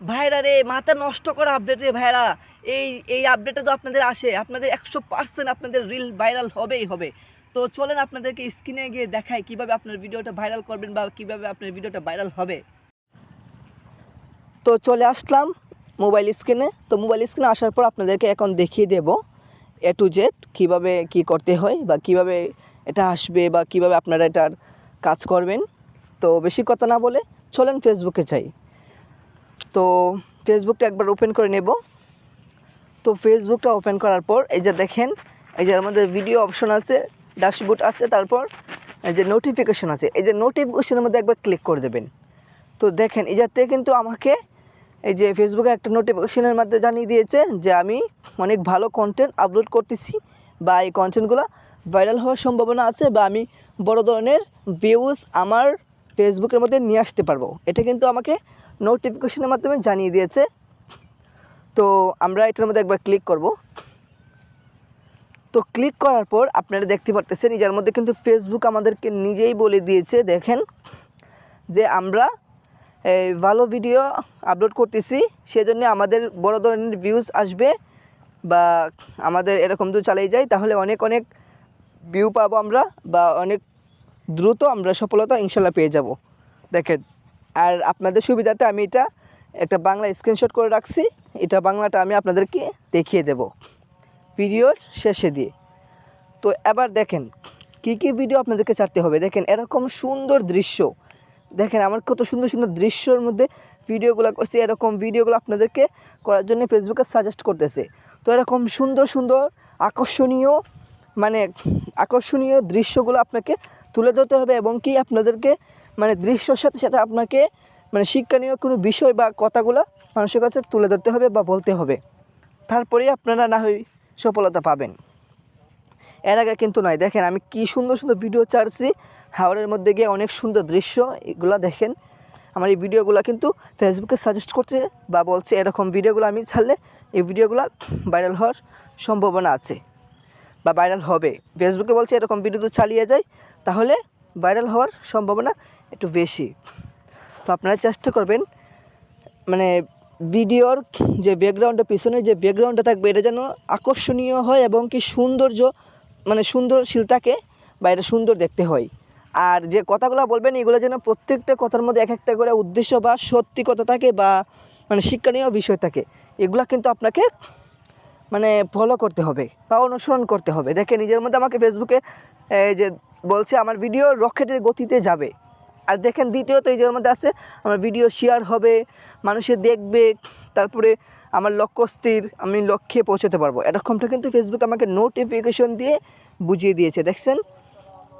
ভাইরা রে, মাথা নষ্ট করা আপডেট রে ভাইরা। এই এই আপডেটটা তো আপনাদের আসে। আপনাদের একশো পার্সেন্ট আপনাদের রিল ভাইরাল হবেই হবে। তো চলেন আপনাদেরকে স্ক্রিনে গিয়ে দেখাই কীভাবে আপনার ভিডিওটা ভাইরাল করবেন বা কীভাবে আপনার ভিডিওটা ভাইরাল হবে। তো চলে আসলাম মোবাইল স্ক্রিনে তো মোবাইল স্ক্রিনে আসার পর আপনাদেরকে এখন দেখিয়ে দেব এ টু জেড কীভাবে কী করতে হয় বা কীভাবে এটা আসবে বা কীভাবে আপনারা এটার কাজ করবেন। তো বেশি কথা না বলে চলেন ফেসবুকে চাই তো ফেসবুকটা একবার ওপেন করে নেব। তো ফেসবুকটা ওপেন করার পর, এই যে দেখেন, এই যে আমাদের ভিডিও অপশন আছে ড্যাশবোর্ড আছে, তারপর এই যে নোটিফিকেশন আছে। এই যে নোটিফিকেশনের মধ্যে একবার ক্লিক করে দেবেন। তো দেখেন, এই যাতে কিন্তু আমাকে এই যে ফেসবুকে একটা নোটিফিকেশনের মধ্যে জানিয়ে দিয়েছে যে আমি অনেক ভালো কন্টেন্ট আপলোড করতেছি বা এই কন্টেন্টগুলো ভাইরাল হওয়ার সম্ভাবনা আছে বা আমি বড় ধরনের ভিউজ আমার ফেসবুকের মধ্যে নিয়ে আসতে পারব। এটা কিন্তু আমাকে নোটিফিকেশনের মাধ্যমে জানিয়ে দিয়েছে। তো আমরা এটার মধ্যে একবার ক্লিক করব। তো ক্লিক করার পর আপনারা দেখতে পারতেছেন, এটার মধ্যে কিন্তু ফেসবুক আমাদেরকে নিজেই বলে দিয়েছে, দেখেন, যে আমরা এই ভালো ভিডিও আপলোড করতেছি, সেজন্য আমাদের বড় ধরনের ভিউজ আসবে বা আমাদের এরকম যদি চালিয়ে যাই, তাহলে অনেক অনেক ভিউ পাবো আমরা বা অনেক দ্রুত আমরা সফলতা ইনশাল্লাহ পেয়ে যাব। দেখেন আর আপনাদের সুবিধাতে আমি এটা একটা বাংলা স্ক্রিনশট করে রাখছি। এটা বাংলাটা আমি আপনাদেরকে দেখিয়ে দেব ভিডিওর শেষে দিয়ে। তো এবার দেখেন, কী কী ভিডিও আপনাদেরকে ছাড়তে হবে? দেখেন, এরকম সুন্দর দৃশ্য। দেখেন, আমার কত সুন্দর সুন্দর দৃশ্যর মধ্যে ভিডিওগুলো করছি। এরকম ভিডিওগুলো আপনাদেরকে করার জন্য ফেসবুকে সাজেস্ট করতেছে। তো এরকম সুন্দর সুন্দর আকর্ষণীয় মানে আকর্ষণীয় দৃশ্যগুলো আপনাকে তুলে ধরতে হবে এবং কি আপনাদেরকে মানে দৃশ্যর সাথে সাথে আপনাকে মানে শিক্ষণীয় কোনো বিষয় বা কথাগুলো মানুষের কাছে তুলে ধরতে হবে বা বলতে হবে। তারপরেই আপনারা না হয় সফলতা পাবেন। এর আগে কিন্তু নয়, দেখেন আমি কি সুন্দর সুন্দর ভিডিও ছাড়ছি। হাওড়ের মধ্যে গিয়ে অনেক সুন্দর দৃশ্য এগুলো দেখেন। আমার এই ভিডিওগুলো কিন্তু ফেসবুকে সাজেস্ট করছে বা বলছে এরকম ভিডিওগুলো আমি ছাড়লে এই ভিডিওগুলো ভাইরাল হওয়ার সম্ভাবনা আছে। বা ভাইরাল হবে। ফেসবুকে বলছে এরকম ভিডিও চালিয়ে যায়, তাহলে ভাইরাল হওয়ার সম্ভাবনা একটু বেশি। তো আপনারা চেষ্টা করবেন মানে ভিডিওর যে ব্যাকগ্রাউন্ডের পিছনে যে ব্যাকগ্রাউন্ডটা থাকবে, এটা যেন আকর্ষণীয় হয় এবং কি সৌন্দর্য মানে সুন্দরশীল থাকে বা এটা সুন্দর দেখতে হয়। আর যে কথাগুলো বলবেন, এগুলো যেন প্রত্যেকটা কথার মধ্যে এক একটা করে উদ্দেশ্য বা সত্যি কথা থাকে বা মানে শিক্ষণীয় বিষয় থাকে, এগুলো কিন্তু আপনাকে মানে ফলো করতে হবে বা অনুসরণ করতে হবে। দেখে নিজের মধ্যে আমাকে ফেসবুকে এই যে বলছে, আমার ভিডিও রকেটের গতিতে যাবে। আর দেখেন, দ্বিতীয়ত এই যের মধ্যে আছে, আমার ভিডিও শেয়ার হবে, মানুষে দেখবে, তারপরে আমার লক্ষ্য স্থির, আমি লক্ষ্যে পৌঁছতে পারব। এরকমটা কিন্তু ফেসবুক আমাকে নোটিফিকেশন দিয়ে বুঝিয়ে দিয়েছে। দেখছেন?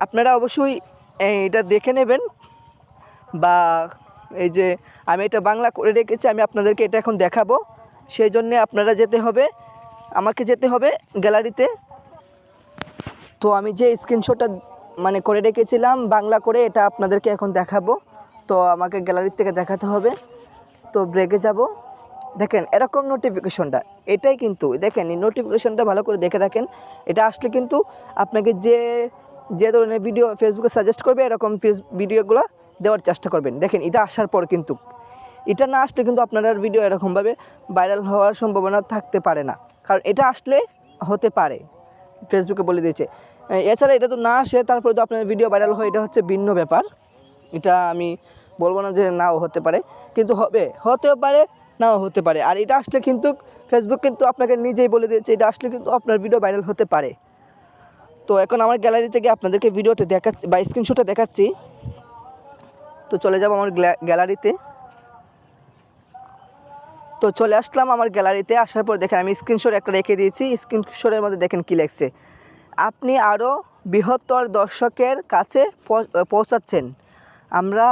আপনারা অবশ্যই এটা দেখে নেবেন বা এই যে আমি এটা বাংলা করে রেখেছি, আমি আপনাদেরকে এটা এখন দেখাবো। সেই জন্যে আপনারা যেতে হবে। আমাকে যেতে হবে গ্যালারিতে। তো আমি যে স্ক্রিনশটটা মানে করে রেখেছিলাম বাংলা করে, এটা আপনাদেরকে এখন দেখাবো। তো আমাকে গ্যালারির থেকে দেখাতে হবে। তো ব্রেকে যাব। দেখেন, এরকম নোটিফিকেশনটা এটাই কিন্তু, দেখেন, এই নোটিফিকেশনটা ভালো করে দেখে রাখেন। এটা আসলে কিন্তু আপনাকে যে যে ধরনের ভিডিও ফেসবুকে সাজেস্ট করবে, এরকম ভিডিওগুলো দেওয়ার চেষ্টা করবেন। দেখেন, এটা আসার পর কিন্তু এটা না আসলে কিন্তু আপনার ভিডিও এরকমভাবে ভাইরাল হওয়ার সম্ভাবনা থাকতে পারে না। কারণ এটা আসলে হতে পারে। ফেসবুকে বলে দিয়েছে। এছাড়া এটা তো না আসে, তারপরে তো আপনার ভিডিও ভাইরাল হয়, এটা হচ্ছে ভিন্ন ব্যাপার। এটা আমি বলব না যে নাও হতে পারে, কিন্তু হবে, হতেও পারে, নাও হতে পারে। আর এটা আসলে কিন্তু ফেসবুক কিন্তু আপনাকে নিজেই বলে দিয়েছে, এটা আসলে কিন্তু আপনার ভিডিও ভাইরাল হতে পারে। তো এখন আমার গ্যালারি থেকে আপনাদেরকে ভিডিওটা দেখাচ্ছি, বা স্ক্রিনশটটা দেখাচ্ছি। তো চলে যাব আমার গ্যা- গ্যালারিতে তো চলে আসলাম আমার গ্যালারিতে। আসার পর দেখেন আমি স্ক্রিনশট একটা রেখে দিয়েছি। স্ক্রিনশটের মধ্যে দেখেন কী লেখছে। আপনি আরও বৃহত্তর দর্শকের কাছে পৌঁছাচ্ছেন। আমরা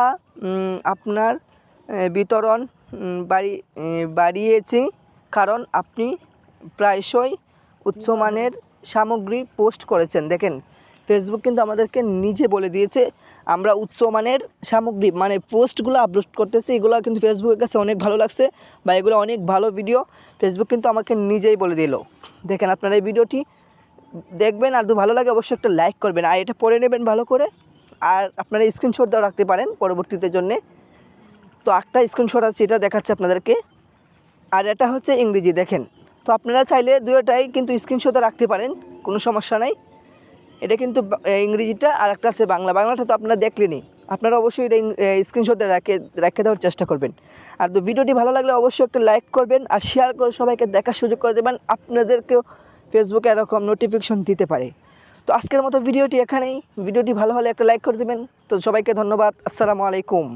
আপনার বিতরণ বাড়ি বাড়িয়েছি। কারণ আপনি প্রায়শই উচ্চমানের সামগ্রী পোস্ট করেছেন। দেখেন ফেসবুক কিন্তু আমাদেরকে নিজে বলে দিয়েছে, আমরা উচ্চমানের সামগ্রী মানে পোস্টগুলো আপলোড করতেছি, এগুলো কিন্তু ফেসবুকের কাছে অনেক ভালো লাগছে বা এগুলো অনেক ভালো ভিডিও ফেসবুক কিন্তু আমাকে নিজেই বলে দিল। দেখেন আপনারা এই ভিডিওটি দেখবেন, আর ভালো লাগে অবশ্যই একটা লাইক করবেন, আর এটা পড়ে নেবেন ভালো করে, আর আপনারা স্ক্রিনশট দেওয়া রাখতে পারেন পরবর্তীতে জন্যে। তো একটা স্ক্রিনশট আছে, এটা দেখাচ্ছে আপনাদেরকে, আর এটা হচ্ছে ইংরেজি, দেখেন। তো আপনারা চাইলে দুয়োটাই কিন্তু স্ক্রিনশটে রাখতে পারেন, কোনো সমস্যা নাই। এটা কিন্তু ইংরেজিটা আর একটা আছে বাংলা। বাংলাটা তো আপনারা দেখলেনই। আপনারা অবশ্যই এটা স্ক্রিনশটে রাখে রেখে দেওয়ার চেষ্টা করবেন। আর তো ভিডিওটি ভালো লাগলে অবশ্যই একটা লাইক করবেন আর শেয়ার করে সবাইকে দেখার সুযোগ করে দেবেন। আপনাদেরকেও ফেসবুকে এরকম নোটিফিকেশন দিতে পারে। তো আজকের মতো ভিডিওটি এখানেই। ভিডিওটি ভালো হলে একটা লাইক করে দেবেন। তো সবাইকে ধন্যবাদ। আসসালামু আলাইকুম।